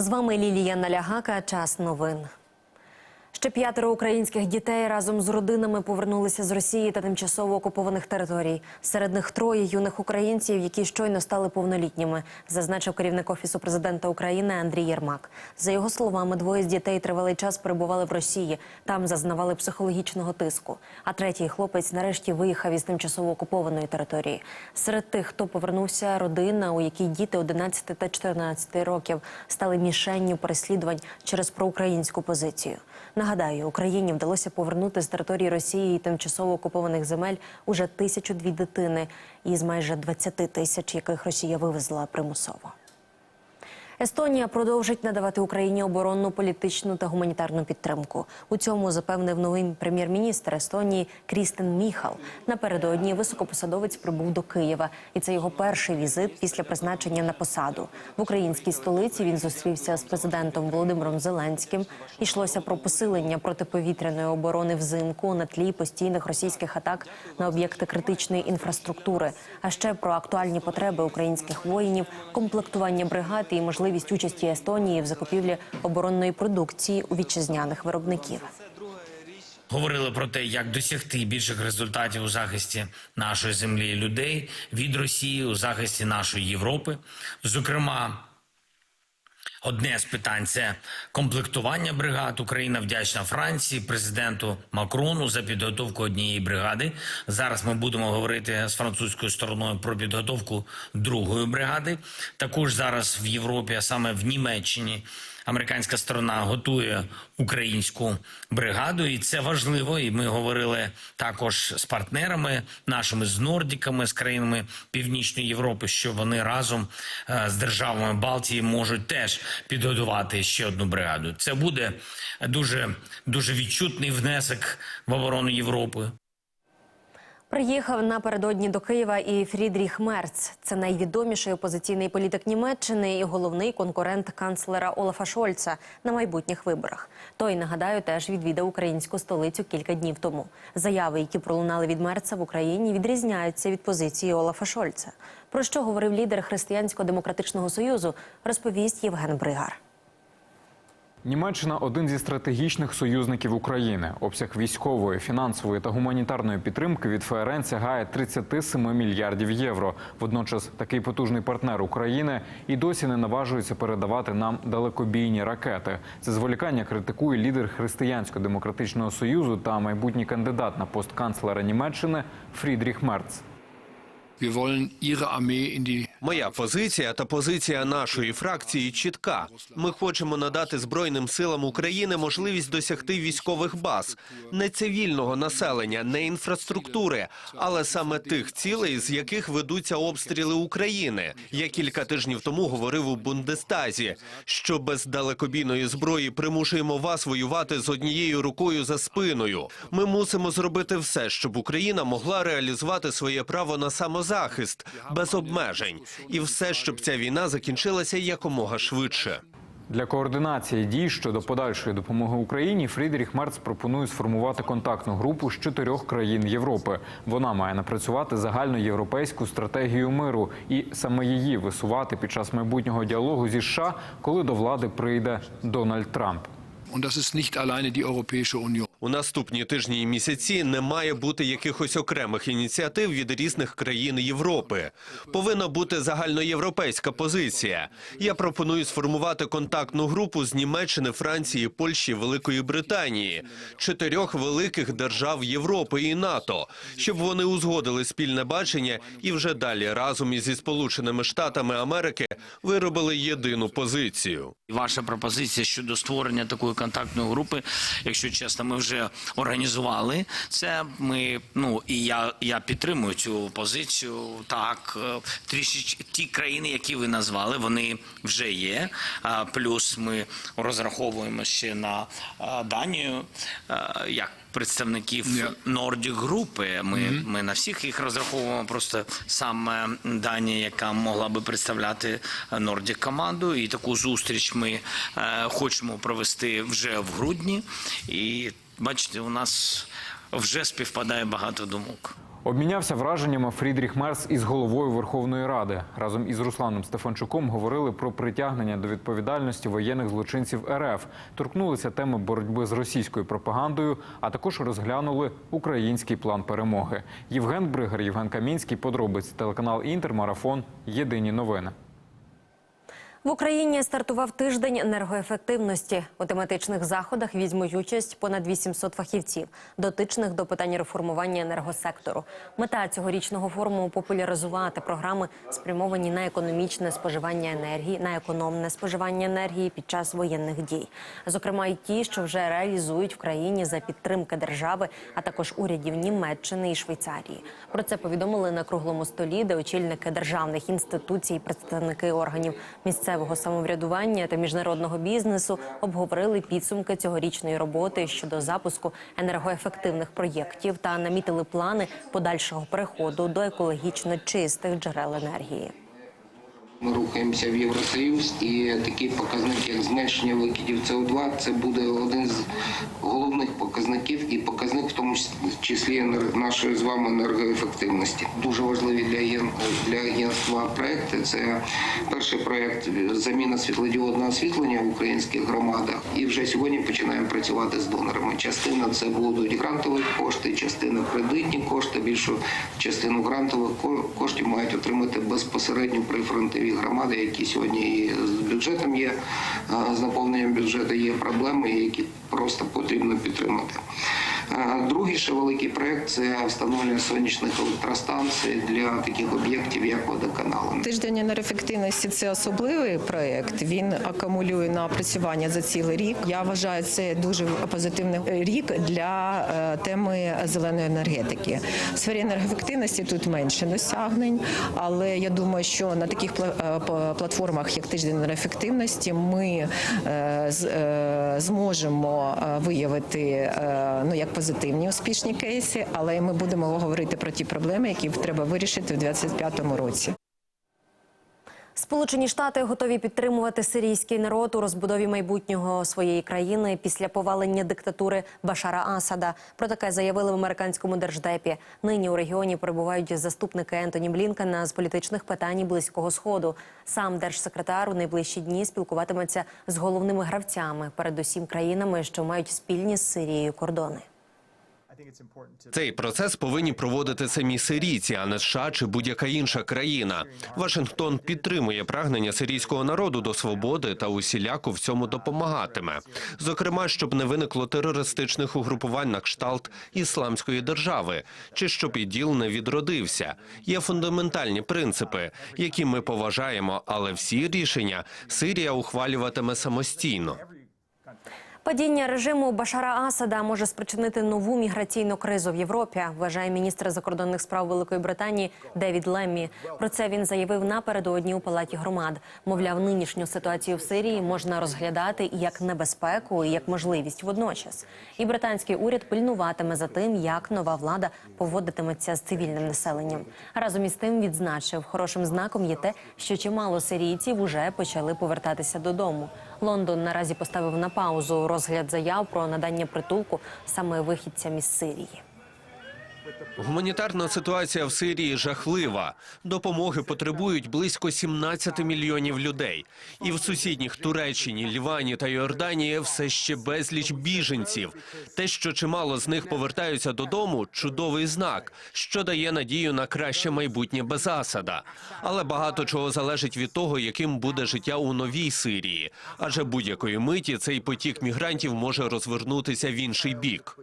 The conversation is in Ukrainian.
З вами Лілія Налягака. Час новин. Ще п'ятеро українських дітей разом з родинами повернулися з Росії та тимчасово окупованих територій. Серед них троє юних українців, які щойно стали повнолітніми, зазначив керівник офісу президента України Андрій Єрмак. За його словами, двоє з дітей тривалий час перебували в Росії. Там зазнавали психологічного тиску. А третій хлопець нарешті виїхав із тимчасово окупованої території. Серед тих, хто повернувся, родина, у якій діти 11 та 14 років стали мішенню переслідувань через проукраїнську позицію. Нагадаю, Україні вдалося повернути з території Росії і тимчасово окупованих земель уже тисячу дві дитини із майже 20 тисяч, яких Росія вивезла примусово. Естонія продовжить надавати Україні оборонну, політичну та гуманітарну підтримку. У цьому запевнив новий прем'єр-міністр Естонії Крістен Міхал. Напередодні високопосадовець прибув до Києва, і це його перший візит після призначення на посаду. В українській столиці він зустрівся з президентом Володимиром Зеленським. Йшлося про посилення протиповітряної оборони взимку на тлі постійних російських атак на об'єкти критичної інфраструктури, а ще про актуальні потреби українських воїнів, комплектування бригад і можливість участі Естонії в закупівлі оборонної продукції у вітчизняних виробників. Говорили про те, як досягти більших результатів у захисті нашої землі і людей від Росії у захисті нашої Європи. Зокрема, одне з питань це комплектування бригад. Україна вдячна Франції, президенту Макрону за підготовку однієї бригади. Зараз ми будемо говорити з французькою стороною про підготовку другої бригади. Також зараз в Європі, а саме в Німеччині, американська сторона готує українську бригаду, і це важливо. І ми говорили також з партнерами нашими з Нордіками, з країнами Північної Європи, що вони разом е, з державами Балтії можуть теж підготувати ще одну бригаду. Це буде дуже дуже відчутний внесок в оборону Європи. Приїхав напередодні до Києва і Фрідріх Мерц. Це найвідоміший опозиційний політик Німеччини і головний конкурент канцлера Олафа Шольца на майбутніх виборах. Той нагадаю теж відвідав українську столицю кілька днів тому. Заяви, які пролунали від Мерца в Україні, відрізняються від позиції Олафа Шольца. Про що говорив лідер Християнсько-демократичного союзу, розповість Євген Бригар. Німеччина один зі стратегічних союзників України. Обсяг військової, фінансової та гуманітарної підтримки від ФРН сягає 37 мільярдів євро. Водночас такий потужний партнер України і досі не наважується передавати нам далекобійні ракети. Це зволікання критикує лідер Християнсько-демократичного союзу та майбутній кандидат на пост канцлера Німеччини Фрідріх Мерц. Wir wollen Ihre Armee in Моя позиція та позиція нашої фракції чітка. Ми хочемо надати Збройним силам України можливість досягти військових баз, не цивільного населення, не інфраструктури, але саме тих цілей, з яких ведуться обстріли України. Я кілька тижнів тому говорив у Бундестазі, що без далекобійної зброї примушуємо вас воювати з однією рукою за спиною. Ми мусимо зробити все, щоб Україна могла реалізувати своє право на самозахист без обмежень, і все, щоб ця війна закінчилася якомога швидше. Для координації дій щодо подальшої допомоги Україні Фрідріх Мерц пропонує сформувати контактну групу з чотирьох країн Європи. Вона має напрацювати загальноєвропейську стратегію миру і саме її висувати під час майбутнього діалогу зі США, коли до влади прийде Дональд Трамп. Und das ist nicht alleine die Europäische Union. У наступні тижні і місяці не має бути якихось окремих ініціатив від різних країн Європи. Повинна бути загальноєвропейська позиція. Я пропоную сформувати контактну групу з Німеччини, Франції, Польщі, Великої Британії, чотирьох великих держав Європи і НАТО, щоб вони узгодили спільне бачення і вже далі разом із Сполученими Штатами Америки виробили єдину позицію. Ваша пропозиція щодо створення такої контактної групи, якщо чесно, ми вже організували це. Ми ну і я, я підтримую цю позицію. Так, е, трішечки ті країни, які ви назвали, вони вже є. Плюс ми розраховуємо ще на Данію як представників. Нордік групи. Ми, ми на всіх їх розраховуємо. Просто саме Данія, яка могла би представляти Nordic команду, і таку зустріч ми е, хочемо провести вже в грудні. І бачите, у нас вже співпадає багато думок. Обмінявся враженнями Фрідріх Мерц із головою Верховної Ради. Разом із Русланом Стефанчуком говорили про притягнення до відповідальності воєнних злочинців РФ, торкнулися теми боротьби з російською пропагандою, а також розглянули український план перемоги. Євген Бригар, Євген Камінський. Подробиці телеканал Інтер. Марафон. Єдині новини. В Україні стартував тиждень енергоефективності. У тематичних заходах візьмуть участь понад 800 фахівців, дотичних до питань реформування енергосектору. Мета цьогорічного форуму популяризувати програми, спрямовані на економічне споживання енергії, на економне споживання енергії під час воєнних дій. Зокрема, й ті, що вже реалізують в країні за підтримки держави, а також урядів Німеччини і Швейцарії. Про це повідомили на круглому столі, де очільники державних інституцій, представники органів місцевого самоврядування та міжнародного бізнесу обговорили підсумки цьогорічної роботи щодо запуску енергоефективних проєктів та намітили плани подальшого переходу до екологічно чистих джерел енергії. Ми рухаємося в Євросоюз, і такий показник, як зменшення викидів СО2, це буде один з головних показників і показник, в тому числі нашої з вами енергоефективності. Дуже важливі для для агентства проекти. Це перший проект заміна світлодіодного освітлення в українських громадах. І вже сьогодні починаємо працювати з донорами. Частина це будуть грантові кошти, частина кредитні кошти. Більшу частину грантових коштів мають отримати безпосередньо прифронтові громади, які сьогодні з бюджетом є з наповненням бюджету є проблеми, які просто потрібно підтримати. Другий ще великий проект це встановлення сонячних електростанцій для таких об'єктів, як водоканали. Тиждень енергоефективності це особливий проект. Він акумулює напрацювання за цілий рік. Я вважаю, це дуже позитивний рік для е, теми зеленої енергетики. В сфері енергоефективності тут менше досягнень, але я думаю, що на таких е, платформах, як тиждень енергоефективності, ми е, зможемо виявити ну як позитивні успішні кейси, але ми будемо говорити про ті проблеми, які треба вирішити в 2025 році. Сполучені Штати готові підтримувати сирійський народ у розбудові майбутнього своєї країни після повалення диктатури Башара Асада. Про таке заявили в американському держдепі. Нині у регіоні перебувають заступники Ентоні Блінкена з політичних питань Близького Сходу. Сам держсекретар у найближчі дні спілкуватиметься з головними гравцями, передусім країнами, що мають спільні з Сирією кордони. Цей процес повинні проводити самі сирійці, а не США чи будь-яка інша країна. Вашингтон підтримує прагнення сирійського народу до свободи та усіляко в цьому допомагатиме. Зокрема, щоб не виникло терористичних угрупувань на кшталт ісламської держави, чи щоб іділ не відродився. Є фундаментальні принципи, які ми поважаємо, але всі рішення Сирія ухвалюватиме самостійно. Падіння режиму Башара Асада може спричинити нову міграційну кризу в Європі, вважає міністр закордонних справ Великої Британії Девід Леммі. Про це він заявив напередодні у палаті громад. Мовляв, нинішню ситуацію в Сирії можна розглядати і як небезпеку, і як можливість водночас. І британський уряд пильнуватиме за тим, як нова влада поводитиметься з цивільним населенням. Разом із тим відзначив, хорошим знаком є те, що чимало сирійців уже почали повертатися додому. Лондон наразі поставив на паузу розгляд заяв про надання притулку саме вихідцям із Сирії. Гуманітарна ситуація в Сирії жахлива. Допомоги потребують близько 17 мільйонів людей. І в сусідніх Туреччині, Лівані та Йорданії все ще безліч біженців. Те, що чимало з них повертаються додому, чудовий знак, що дає надію на краще майбутнє без Асада. Але багато чого залежить від того, яким буде життя у новій Сирії. Адже будь-якої миті цей потік мігрантів може розвернутися в інший бік.